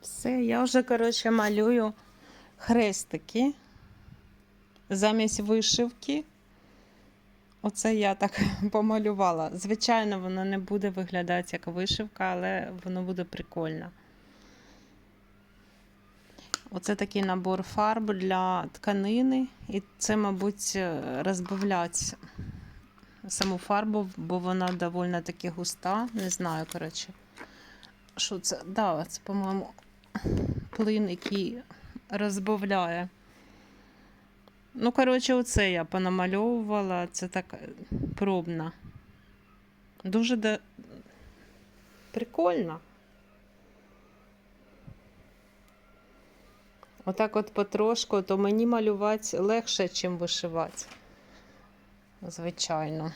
Все, я вже, коротше, малюю хрестики замість вишивки. Оце я так помалювала. Звичайно, воно не буде виглядати як вишивка, але воно буде прикольно. Оце такий набор фарб для тканини. І це, мабуть, розбавляти саму фарбу, бо вона доволі таки густа. Не знаю, коротше. Що це? Да, це, по-моєму, плин, який розбавляє. Ну, коротше, оце я понамальовувала. Це так пробно. Дуже де... прикольно. Отак от потрошку, то мені малювати легше, ніж вишивати. Звичайно.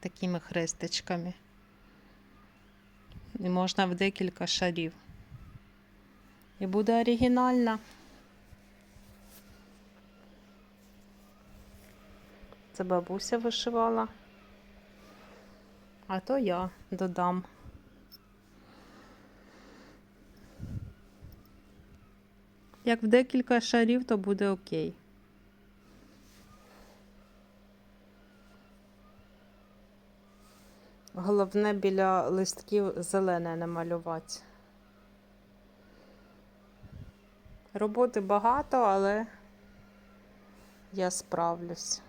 Такими хрестичками. І можна в декілька шарів. І буде оригінально. Це бабуся вишивала. А то я додам. Як в декілька шарів, то буде окей. Головне біля листків зелене намалювати. Роботи багато, але я справлюсь.